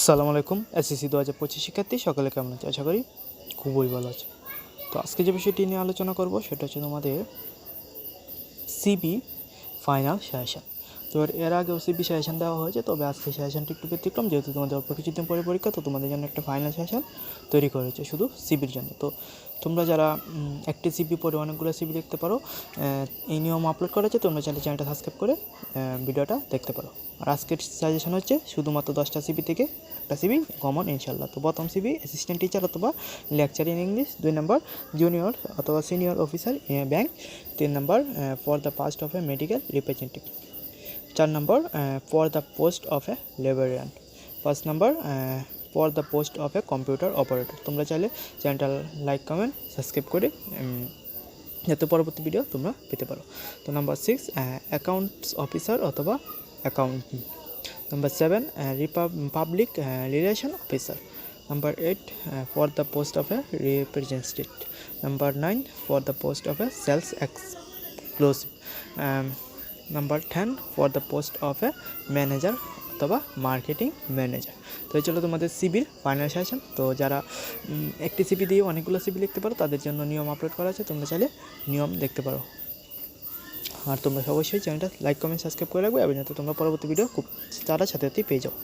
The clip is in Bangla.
সালাম আলাইকুম, এসএসসি দু হাজার পঁচিশ শিক্ষার্থী, সকালে কেমন আছে? আশা করি খুবই ভালো আছে। তো আজকে যে বিষয়টি নিয়ে আলোচনা করব, সেটা হচ্ছে তোমাদের সিবি ফাইনাল সাজেশন তো এর- আগেও সিবি সাজেশন দেওয়া হয়েছে, তবে আজকে সাজেশনটি একটু ব্যতিক্রম। যেহেতু তোমাদের অল্প কিছুদিন পরে পরীক্ষা, তো তোমাদের জন্য একটা ফাইনাল সাজেশন তৈরি করেছে শুধু সিবির জন্য। তো তোমরা যারা একটি সিবি পরে অনেকগুলো সিবি দেখতে পারো এই নিয়ম আপলোড করেছে, তোমরা চাইলে চ্যানেলটা সাবস্ক্রাইব করে ভিডিওটা দেখতে পারো। আর আজকের সাজেশন হচ্ছে শুধুমাত্র দশটা সিবি থেকে একটা সিবি কমন ইনশাল্লাহ তো প্রথম সিবি অ্যাসিস্ট্যান্ট টিচার অথবা লেকচার ইন ইংলিশ দুই নম্বর জুনিয়র অথবা সিনিয়র অফিসার ব্যাংক তিন নম্বর for the past of a medical representative চার নম্বর for the post of a librarian পাঁচ নম্বর for the post of a computer operator তোমরা চাইলে চ্যানেলটা লাইক কমেন্ট সাবস্ক্রাইব করে যাতে পরবর্তী ভিডিও তোমরা পেতে পারো। তো নাম্বার সিক্স অ্যাকাউন্টস অফিসার অথবা account number seven public relation officer number eight for the post of a representative number nine for the post of a sales exclusive number ten for the post of a manager অথবা মার্কেটিং ম্যানেজার তো এই ছিল তোমাদের সিবির ফাইনাল সেশন তো যারা একটি সিবি দিয়ে অনেকগুলো সিবি লিখতে পারো, তাদের জন্য নিয়ম আপলোড করা আছে। তোমরা চাইলে নিয়ম দেখতে পারো। আর তোমরা অবশ্যই চ্যানেলটা লাইক কমেন্ট সাবস্ক্রাইব করে রাখবে। এবং যাতে তোমরা পরবর্তী ভিডিও খুব, তারা সাথে পেয়ে যাও।